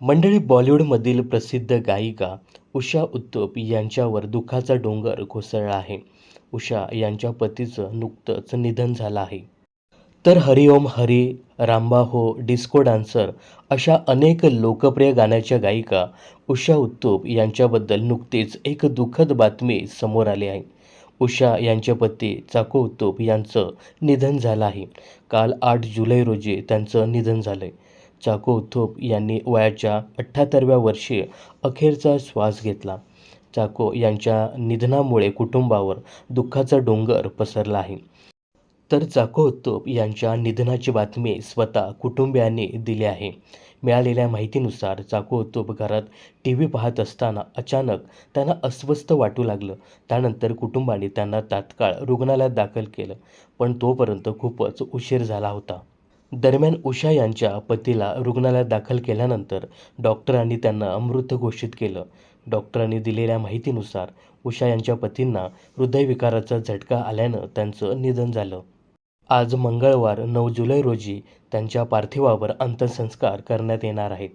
मंडळी बॉलिवूडमधील प्रसिद्ध गायिका उषा उत्तप यांच्यावर दुःखाचा डोंगर कोसळला आहे. उषा यांच्या पतीचं नुकतंच निधन झालं आहे. तर हरिओम हरी रामबा हो डिस्को डान्सर अशा अनेक लोकप्रिय गाण्याच्या गायिका उषा उत्तप यांच्याबद्दल नुकतीच एक दुःखद बातमी समोर आली आहे. उषा यांचे पती चाको उत्तप यांचं निधन झालं आहे. काल आठ जुलै रोजी त्यांचं निधन झालं आहे उत्तुप यांनी वयाच्या अठ्ठ्याहत्तरव्या वर्षी अखेरचा श्वास घेतला. चाको यांच्या निधनामुळे कुटुंबावर दुःखाचा डोंगर पसरला आहे. तर चाको उत्तुप यांच्या निधनाची बातमी स्वतः कुटुंबियांनी दिली आहे. मिळालेल्या माहितीनुसार चाको उत्तुप घरात टी व्ही पाहत असताना अचानक त्यांना अस्वस्थ वाटू लागलं. त्यानंतर कुटुंबाने त्यांना तात्काळ रुग्णालयात दाखल केलं पण तोपर्यंत खूपच उशीर झाला होता. दरम्यान उषा यांच्या पतीला रुग्णालयात दाखल केल्यानंतर डॉक्टरांनी त्यांना मृत घोषित केलं. डॉक्टरांनी दिलेल्या माहितीनुसार उषा यांच्या पतींना हृदयविकाराचा झटका आल्यानं त्यांचं निधन झालं. आज मंगळवार नऊ जुलै रोजी त्यांच्या पार्थिवावर अंत्यसंस्कार करण्यात येणार आहेत.